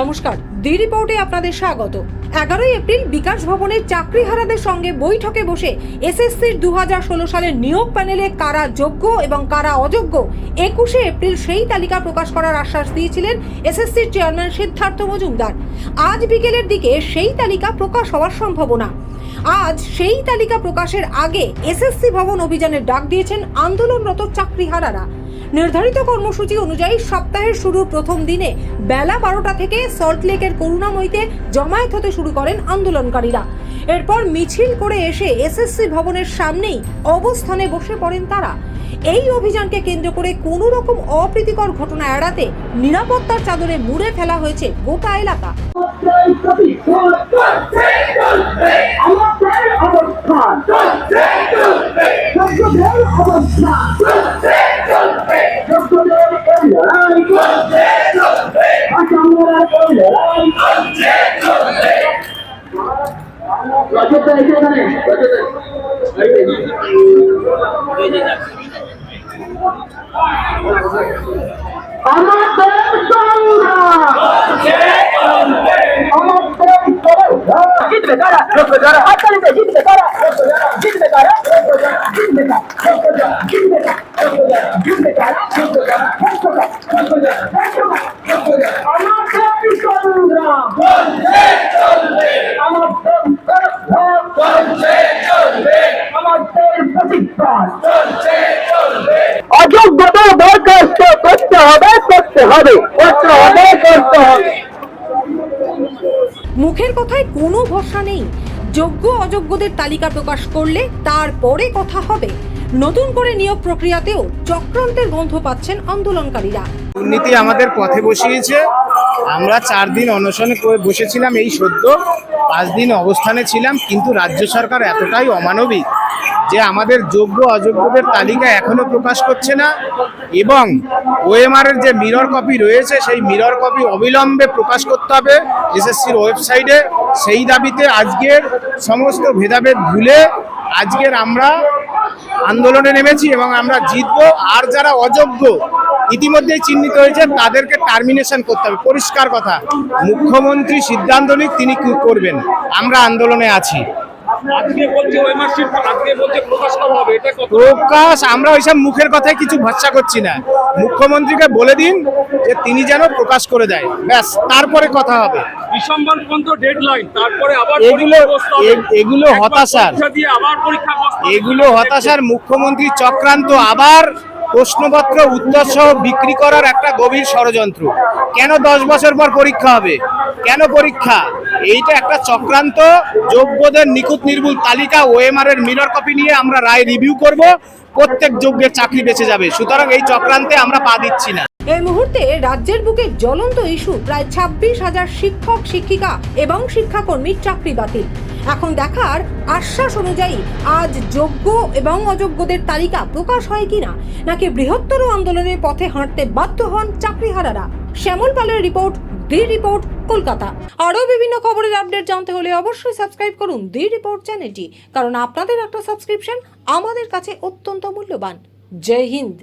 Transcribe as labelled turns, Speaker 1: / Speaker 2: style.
Speaker 1: নমস্কার দি রিপোর্টে আপনাদের স্বাগত। এগারোই এপ্রিল বিকাশ ভবনের চাকরিহারাদের সঙ্গে বৈঠকে বসে এসএসসির দু সালের নিয়োগ প্যানেলে কারা যোগ্য এবং কারা অযোগ্য, একুশে এপ্রিল সেই তালিকা প্রকাশ করার আশ্বাস দিয়েছিলেন এসএসসির চেয়ারম্যান সিদ্ধার্থ মজুমদার। আজ বিকেলের দিকে সেই তালিকা প্রকাশ হওয়ার সম্ভাবনা। আজ সেই তালিকা প্রকাশের আগে এসএসসি ভবন অভিযানের ডাক দিয়েছেন আন্দোলনরত চাকরিহারারা। নির্ধারিত কর্মসূচি অনুযায়ী সপ্তাহের শুরুর প্রথম দিনে বেলা বারোটা থেকে সল্টলেকের করুণাময়ীতে জমায়েত হতে শুরু করেন আন্দোলনকারীরা। এরপর মিছিল করে এসে এসএসসি ভবনের সামনেই অবস্থানে বসে পড়েন তারা। এই অভিযানকে কেন্দ্র করে কোনো রকম অপ্রীতিকর ঘটনা এড়াতে নিরাপত্তার চাদরে মুড়ে ফেলা হয়েছে গোটা এলাকা।
Speaker 2: আমাদের আমাদের জিতবে কারা জিতবে কারা হাততালিতে জিতবে কারা জিতবে কারা জিতবে কারা জিতবে কারা জিতবে কারা আমাদের সংগ্রাম আমাদের আমাদের প্রতিষ্ঠান করতে হবে।
Speaker 1: মুখের কথায় কোনো ভরসা নেই। যোগ্য অযোগ্যদের তালিকা প্রকাশ করলে তারপরে কথা হবে। নতুন করে নিয়োগ প্রক্রিয়াতেও চক্রান্তের গন্ধ পাচ্ছেন আন্দোলনকারীরা।
Speaker 3: দুর্নীতি আমাদের পথে বসিয়েছে। আমরা চার দিন অনশনে বসেছিলাম এই সদ্য, পাঁচ দিন অবস্থানে ছিলাম, কিন্তু রাজ্য সরকার এতটাই অমানবিক যে আমাদের যোগ্য, অযোগ্যদের তালিকা এখনও প্রকাশ করছে না এবং ওএমআর এর যে মিরর কপি রয়েছে, সেই মিরর কপি অবিলম্বে প্রকাশ করতে হবে এসএসসির ওয়েবসাইটে। সেই দাবিতে আজকের সমস্ত ভেদাভেদ ভুলে আজকের আমরা আন্দোলনে নেমেছি এবং আমরা জিতবো। আর যারা অযোগ্য ইতিমধ্যেই চিহ্নিত হয়েছে তাদেরকে টার্মিনেশন করতে হবে। পরিষ্কার কথা মুখ্যমন্ত্রী সিদ্ধান্ত নিক তিনি কি করবেন। আমরা আন্দোলনে আছি।
Speaker 4: প্রকাশ
Speaker 3: আমরা ওইসব মুখের কথায় কিছু ভরসা করছি না। মুখ্যমন্ত্রীকে বলে দিন যে তিনি যেন প্রকাশ করে দেয়। ব্যাস তারপরে কথা হবে।
Speaker 4: ডিসেম্বর পর্যন্ত ডেডলাইন তারপরে আবার
Speaker 3: এগুলো এগুলো হতাশার।
Speaker 4: আবার পরীক্ষা
Speaker 3: এগুলো হতাশার মুখ্যমন্ত্রী চক্রান্ত আবার প্রশ্নপত্র উত্তর সহ বিক্রি করার একটা গভীর ষড়যন্ত্র। কেন দশ বছর পর পরীক্ষা হবে? কেন পরীক্ষা? এইটা একটা চক্রান্ত। যোগ্যদের নিখুঁত নির্ভুল তালিকা ওএমআর এর মিরর কপি নিয়ে আমরা রায় রিভিউ করব। প্রত্যেক যোগ্যের চাকরি বেঁচে যাবে। সুতরাং এই চক্রান্তে আমরা পা দিচ্ছি না।
Speaker 1: এই মুহূর্তে রাজ্যের বুকে জ্বলন্ত ইস্যু, প্রায় ছাব্বিশ হাজার শিক্ষক, শিক্ষিকা এবং শিক্ষাকর্মীর চাকরি বাতিল। এখন দেখার আশ্বাস অনুযায়ী, আজ যোগ্য এবং অযোগ্যদের তালিকা প্রকাশ হয় কিনা, নাকি বৃহত্তর আন্দোলনের পথে হাঁটতে বাধ্য হন চাকরিহারারা? শ্যামল পালের রিপোর্ট দি রিপোর্ট, কলকাতা। আরও বিভিন্ন খবরের আপডেট জানতে হলে অবশ্যই সাবস্ক্রাইব করুন দি রিপোর্ট চ্যানেলটি, কারণ আপনাদের একটা সাবস্ক্রিপশন আমাদের কাছে অত্যন্ত মূল্যবান। জয় হিন্দ।